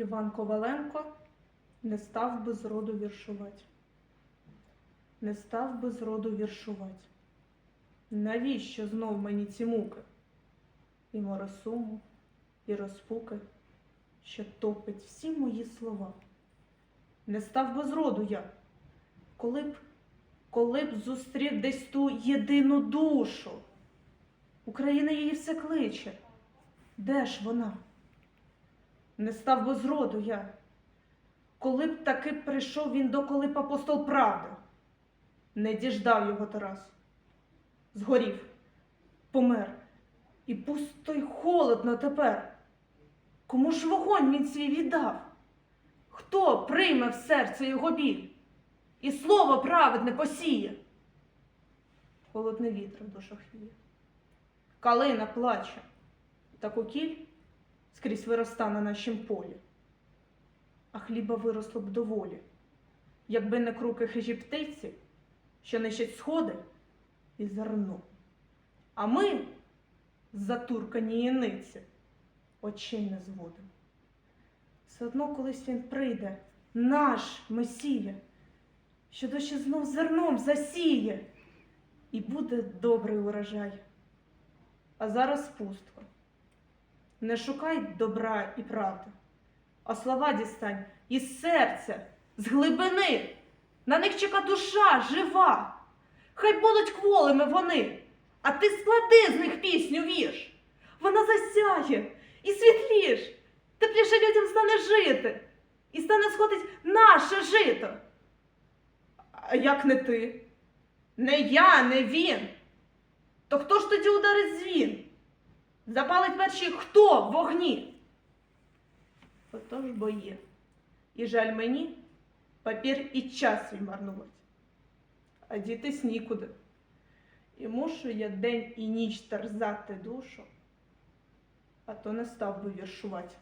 Іван Коваленко не став би зроду віршувати. Не став би зроду віршувати. Навіщо знов мені ці муки? І море суму, і розпуки, що топить всі мої слова. Не став би зроду я, коли б, коли б зустрів десь ту єдину душу. Україна її все кличе. Де ж вона? Не став би зроду я, коли б таки прийшов він до б апостол правди. Не діждав його Тарас. Згорів, помер, і пусто й холодно тепер. Кому ж вогонь він свій віддав? Хто прийме в серце його біль і слово праведне посіє? Холодний вітер в душах віє. Калина плаче, таку кіль скрізь вироста на нашім полі, а хліба виросло б доволі, якби не круки хижі птиці, що нищать сходи і зерно. А ми, затуркані яниці, очей не зводимо. Все одно колись він прийде, наш Месія, що дощі знов зерном засіє, і буде добрий урожай. А зараз пустко. Не шукай добра і правди, а слова дістань із серця, з глибини. На них чека душа жива. Хай будуть кволими вони, а ти склади з них пісню вірш. Вона засяє і світліш, тепліше людям стане жити, і стане сходить наше жито. А як не ти? Не я, не він. То хто ж тоді ударить дзвін? Запалить перші хто в вогні? Отож бо є. І жаль мені папір і час свій марнувати. А дітись нікуди. І мушу я день і ніч терзати душу, а то не став би віршувати.